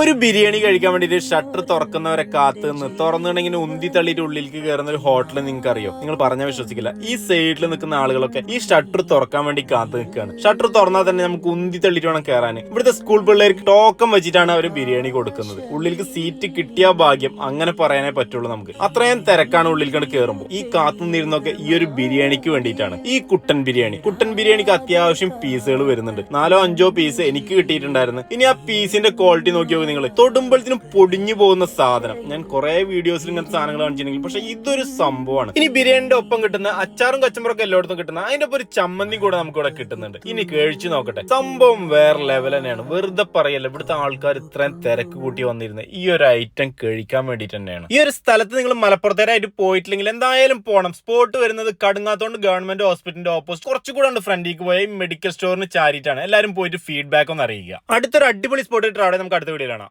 ഒരു ബിരിയാണി കഴിക്കാൻ വേണ്ടിട്ട് ഷട്ടർ തുറക്കുന്നവരെ കാത്തു നിന്ന് തുറന്നിട്ടുണ്ടെങ്കിൽ ഉന്തി തള്ളിയിട്ട് ഉള്ളിലേക്ക് കയറുന്ന ഒരു ഹോട്ടൽ നിങ്ങൾക്ക് അറിയോ നിങ്ങൾ പറഞ്ഞാൽ വിശ്വസിക്കില്ല. ഈ സൈഡിൽ നിൽക്കുന്ന ആളുകളൊക്കെ ഈ ഷട്ടർ തുറക്കാൻ വേണ്ടി കാത്തു നിൽക്കുകയാണ്. ഷട്ടർ തുറന്നാൽ തന്നെ നമുക്ക് ഉന്തി തള്ളിയിട്ട് വേണം കയറാൻ. ഇവിടുത്തെ സ്കൂൾ പിള്ളേർക്ക് ടോക്കൺ വെച്ചിട്ടാണ് അവർ ബിരിയാണി കൊടുക്കുന്നത്. ഉള്ളിലേക്ക് സീറ്റ് കിട്ടിയ ഭാഗ്യം അങ്ങനെ പറയാനേ പറ്റുള്ളൂ നമുക്ക്. അത്രയും തിരക്കാണ് ഉള്ളിലേക്ക് കയറുമ്പോൾ. ഈ കാത്തു നിന്നിരുന്നൊക്കെ ഈ ഒരു ബിരിയാണിക്ക് വേണ്ടിയിട്ടാണ്. ഈ കുട്ടൻ ബിരിയാണി. കുട്ടൻ ബിരിയാണിക്ക് അത്യാവശ്യം പീസുകൾ വരുന്നുണ്ട്. നാലോ അഞ്ചോ പീസ് എനിക്ക് കിട്ടിയിട്ടുണ്ടായിരുന്നു. ഇനി ആ പീസിന്റെ ക്വാളിറ്റി നോക്കി നോക്കി നിങ്ങൾ. തൊടുമ്പോഴത്തിനും പൊടിഞ്ഞു പോകുന്ന സാധനം. ഞാൻ കുറെ വീഡിയോസിൽ ഇങ്ങനത്തെ സാധനങ്ങൾ കാണിച്ചിട്ടുണ്ടെങ്കിൽ പക്ഷെ ഇതൊരു സംഭവമാണ്. ഇനി ബിരിയാണിന്റെ ഒപ്പം കിട്ടുന്ന അച്ചാറും കച്ചമ്പറൊക്കെ എല്ലായിടത്തും കിട്ടുന്ന അതിന്റെ ഒപ്പം ഒരു ചമ്മന്തി കൂടെ നമുക്ക് ഇവിടെ കിട്ടുന്നുണ്ട്. ഇനി കഴിച്ചു നോക്കട്ടെ. സംഭവം വേറെ ലെവൽ തന്നെയാണ്. വെറുതെ പറയല്ല ഇവിടുത്തെ ആൾക്കാർ ഇത്രയും തിരക്ക് കൂട്ടി വന്നിരുന്നത് ഈ ഒരു ഐറ്റം കഴിക്കാൻ വേണ്ടിട്ട് തന്നെയാണ്. ഈ ഒരു സ്ഥലത്ത് നിങ്ങൾ മലപ്പുറത്തേരായിട്ട് പോയിട്ടില്ലെങ്കിൽ എന്തായാലും പോകണം സ്പോട്ട് വരുന്നത് കടുങ്ങാത്തോണ്ട് ഗവൺമെന്റ് ഹോസ്പിറ്റലിന്റെ ഓപ്പോസിറ്റ് കുറച്ചുകൂടെ ഉണ്ട് ഫ്രണ്ടിലേക്ക് പോയി മെഡിക്കൽ സ്റ്റോറിന് ചാരിയിട്ടാണ്. എല്ലാവരും പോയിട്ട് ഫീഡ്ബാക്ക് ഒന്ന് അറിയിക്കുക. അടുത്തൊരു അടിപൊളി സ്പോട്ട് ഇട്ടാണ് നമുക്ക് അടുത്ത വീഡിയോ